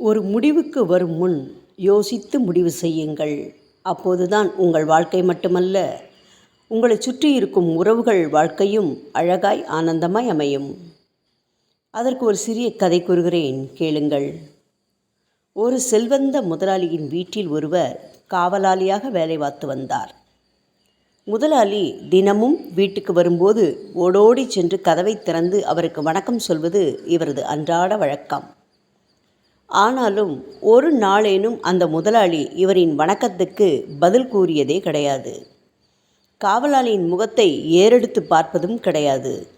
ஒரு முடிவுக்கு வரும் முன் யோசித்து முடிவு செய்யுங்கள். அப்போதுதான் உங்கள் வாழ்க்கை மட்டுமல்ல உங்களை சுற்றி இருக்கும் உறவுகள் வாழ்க்கையும் அழகாய் ஆனந்தமாய் அமையும். அதற்கு ஒரு சிறிய கதை கூறுகிறேன் கேளுங்கள். ஒரு செல்வந்த முதலாளியின் வீட்டில் ஒருவர் காவலாளியாக வேலை பார்த்து வந்தார். முதலாளி தினமும் வீட்டுக்கு வரும்போது ஓடோடி சென்று கதவை திறந்து அவருக்கு வணக்கம் சொல்வது இவரது அன்றாட வழக்கம். ஆனாலும் ஒரு நாளேனும் அந்த முதலாளி இவரின் வணக்கத்துக்கு பதில் கூறியதே கிடையாது. காவலாளியின் முகத்தை ஏறெடுத்து பார்ப்பதும் கிடையாது.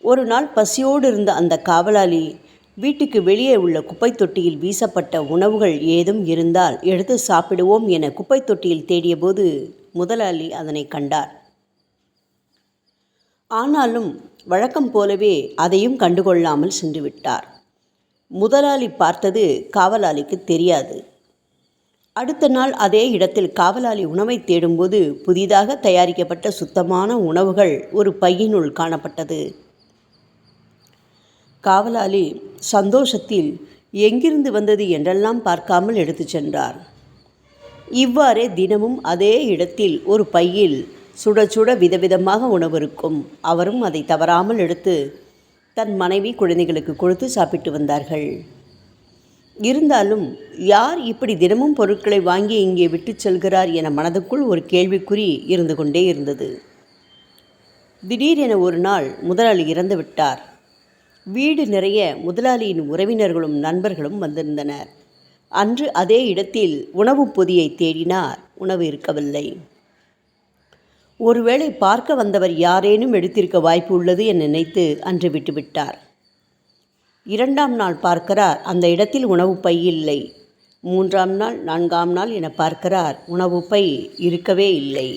ஒரு நாள் பசியோடு இருந்த அந்த காவலாளி வீட்டுக்கு வெளியே உள்ள குப்பை தொட்டியில் வீசப்பட்ட உணவுகள் ஏதும் இருந்தால் எடுத்து சாப்பிடுவோம் என குப்பை தொட்டியில் தேடியபோது முதலாளி அதனை கண்டார். ஆனாலும் வழக்கம் போலவே அதையும் கண்டுகொள்ளாமல் சென்றுவிட்டார். முதலாளி பார்த்தது காவலாளிக்கு தெரியாது. அடுத்த நாள் அதே இடத்தில் காவலாளி உணவை தேடும்போது புதிதாக தயாரிக்கப்பட்ட சுத்தமான உணவுகள் ஒரு பையினுள் காணப்பட்டது. காவலாளி சந்தோஷத்தில் எங்கிருந்து வந்தது என்றெல்லாம் பார்க்காமல் எடுத்துச் சென்றார். இவ்வாறே தினமும் அதே இடத்தில் ஒரு பையில் சுட சுட விதவிதமாக உணவு இருக்கும். அவரும் அதை தவறாமல் எடுத்து தன் மனைவி குழந்தைகளுக்கு கொடுத்து சாப்பிட்டு வந்தார்கள். இருந்தாலும் யார் இப்படி தினமும் பொருட்களை வாங்கி இங்கே விட்டுச் செல்கிறார் என மனதுக்குள் ஒரு கேள்விக்குறி இருந்து கொண்டே இருந்தது. திடீரென ஒரு நாள் முதலாளி இறந்து விட்டார். வீடு நிறைய முதலாளியின் உறவினர்களும் நண்பர்களும் வந்திருந்தனர். அன்று அதே இடத்தில் உணவுப் பொதியை தேடினார். உணவு இருக்கவில்லை. ஒருவேளை பார்க்க வந்தவர் யாரேனும் எடுத்திருக்க வாய்ப்பு உள்ளது என நினைத்து அன்று விட்டுவிட்டார். இரண்டாம் நாள் பார்க்கிறார் அந்த இடத்தில் உணவு பை இல்லை. மூன்றாம் நாள் நான்காம் நாள் என பார்க்கிறார் உணவு பை இருக்கவே இல்லை.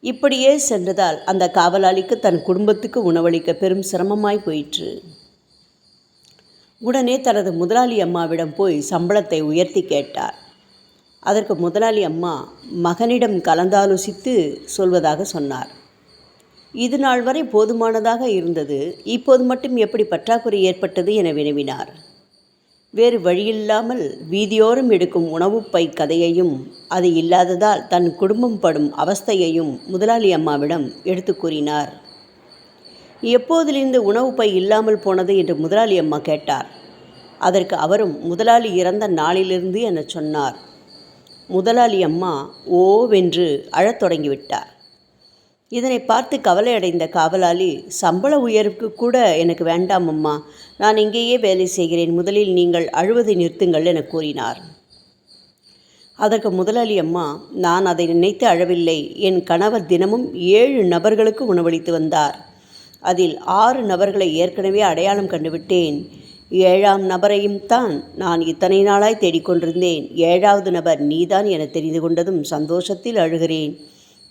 இப்படியே சென்றதால் அந்த காவலாளிக்கு தன் குடும்பத்துக்கு உணவளிக்க பெரும் சிரமமாய் போயிற்று. உடனே தனது முதலாளி அம்மாவிடம் போய் சம்பளத்தை உயர்த்தி கேட்டார். அதற்கு முதலாளி அம்மா மகனிடம் கலந்தாலோசித்து சொல்வதாக சொன்னார். இது நாள் வரை போதுமானதாக இருந்தது. இப்போது மட்டும் எப்படி பற்றாக்குறை ஏற்பட்டது என வினவினார். வேறு வழியில்லாமல் வீதியோரம் எடுக்கும் உணவுப் பை கதையையும் அது இல்லாததால் தன் குடும்பம் படும் அவஸ்தையையும் முதலாளி அம்மாவிடம் எடுத்து கூறினார். எப்போதிலிருந்து உணவு பை இல்லாமல் போனது என்று முதலாளி அம்மா கேட்டார். அதற்கு அவரும் முதலாளி இறந்த நாளிலிருந்து என சொன்னார். முதலாளி அம்மா ஓவென்று அழத் தொடங்கிவிட்டார். இதனை பார்த்து கவலையடைந்த காவலாளி சம்பள உயர்வுக்கு கூட எனக்கு வேண்டாம் அம்மா. நான் இங்கேயே வேலை செய்கிறேன். முதலில் நீங்கள் அழுவதை நிறுத்துங்கள் என கூறினார். அதற்கு முதலாளி அம்மா நான் அதை நினைத்து அழவில்லை. என் கணவர் தினமும் ஏழு நபர்களுக்கு உணவளித்து வந்தார். அதில் ஆறு நபர்களை ஏற்கனவே அடையாளம் கண்டுவிட்டேன். ஏழாம் நபரையும் தான் நான் இத்தனை நாளாய் தேடிக்கொண்டிருந்தேன். ஏழாவது நபர் நீதான் என தெரிந்து கொண்டதும் சந்தோஷத்தில் அழுகிறேன்.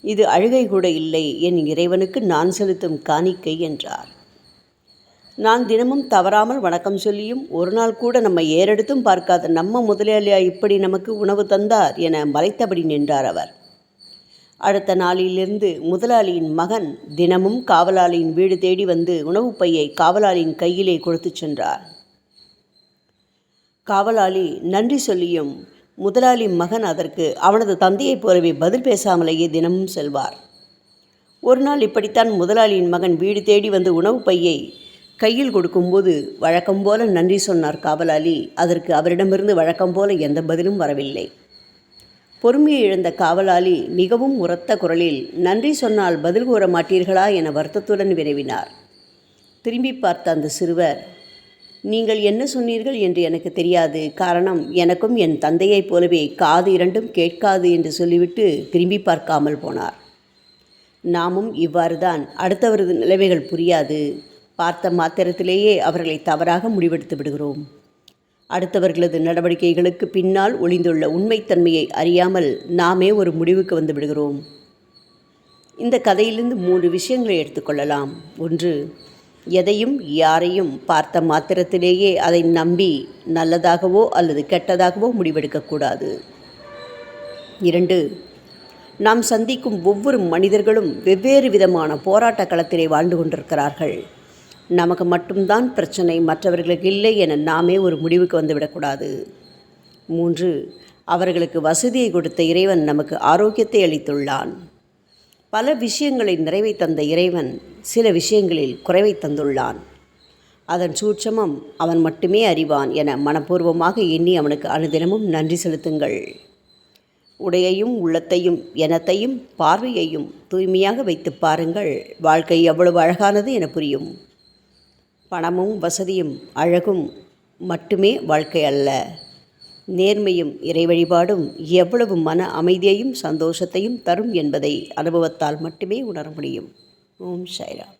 இது அழுகை கூட இல்லை. என் இறைவனுக்கு நான் செலுத்தும் காணிக்கை என்றார். நான் தினமும் தவறாமல் வணக்கம் சொல்லியும் ஒரு நாள் கூட நம்ம ஏறெடுத்தும் பார்க்காத நம்ம முதலாளியா இப்படி நமக்கு உணவு தந்தார் என மறைத்தபடி நின்றார் அவர். அடுத்த நாளிலிருந்து முதலாளியின் மகன் தினமும் காவலாளியின் வீடு தேடி வந்து உணவுப் பையை காவலாளியின் கையிலே கொடுத்துச் சென்றார். காவலாளி நன்றி சொல்லியும் முதலாளி மகன் அதற்கு அவனது தந்தையைப் போலவே பதில் பேசாமலேயே தினமும் செல்வார். ஒரு நாள் இப்படித்தான் முதலாளியின் மகன் வீடு தேடி வந்து உணவு பையை கையில் கொடுக்கும்போது வழக்கம் போல நன்றி சொன்னார் காவலாளி. அதற்கு அவரிடமிருந்து வழக்கம் போல எந்த பதிலும் வரவில்லை. பொறுமையை இழந்த காவலாளி மிகவும் உரத்த குரலில் நன்றி சொன்னால் பதில் கூற மாட்டீர்களா என வருத்தத்துடன் விரைவினார் திரும்பி பார்த்த அந்த சிறுவர் நீங்கள் என்ன சொன்னீர்கள் என்று எனக்கு தெரியாது. காரணம் எனக்கும் என் தந்தையைப் போலவே காது இரண்டும் கேட்காது என்று சொல்லிவிட்டு திரும்பி பார்க்காமல் போனார். நாமும் இவ்வாறு தான் அடுத்தவரது நிலைமைகள் புரியாது. பார்த்த மாத்திரத்திலேயே அவர்களை தவறாக முடிவெடுத்து விடுகிறோம். அடுத்தவர்களது நடவடிக்கைகளுக்கு பின்னால் ஒளிந்துள்ள உண்மைத்தன்மையை அறியாமல் நாமே ஒரு முடிவுக்கு வந்து விடுகிறோம். இந்த கதையிலிருந்து மூன்று விஷயங்களை எடுத்துக்கொள்ளலாம் ஒன்று எதையும் யாரையும் பார்த்த மாத்திரத்திலேயே அதை நம்பி நல்லதாகவோ அல்லது கெட்டதாகவோ முடிவெடுக்கக்கூடாது. இரண்டு நாம் சந்திக்கும் ஒவ்வொரு மனிதர்களும் வெவ்வேறு விதமான போராட்ட களத்திலே வாழ்ந்து கொண்டிருக்கிறார்கள். நமக்கு மட்டும்தான் பிரச்சனை மற்றவர்களுக்கு இல்லை என நாமே ஒரு முடிவுக்கு வந்துவிடக்கூடாது. மூன்று அவர்களுக்கு வசதியை கொடுத்த இறைவன் நமக்கு ஆரோக்கியத்தை அளித்துள்ளான். பல விஷயங்களை நிறைவை தந்த இறைவன் சில விஷயங்களில் குறைவை தந்துள்ளான். அதன் சூட்சமம் அவன் மட்டுமே அறிவான் என மனப்பூர்வமாக எண்ணி அவனுக்கு அனுதினமும் நன்றி செலுத்துங்கள். உடையையும் உள்ளத்தையும் எனத்தையும் பார்வையையும் தூய்மையாக வைத்து பாருங்கள். வாழ்க்கை எவ்வளவு அழகானது என புரியும். பணமும் வசதியும் அழகும் மட்டுமே வாழ்க்கை அல்ல. நேர்மையும் இறை வழிபாடும் எவ்வளவு மன அமைதியையும் சந்தோஷத்தையும் தரும் என்பதை அனுபவத்தால் மட்டுமே உணர முடியும். ஓம் சாய்ராம்.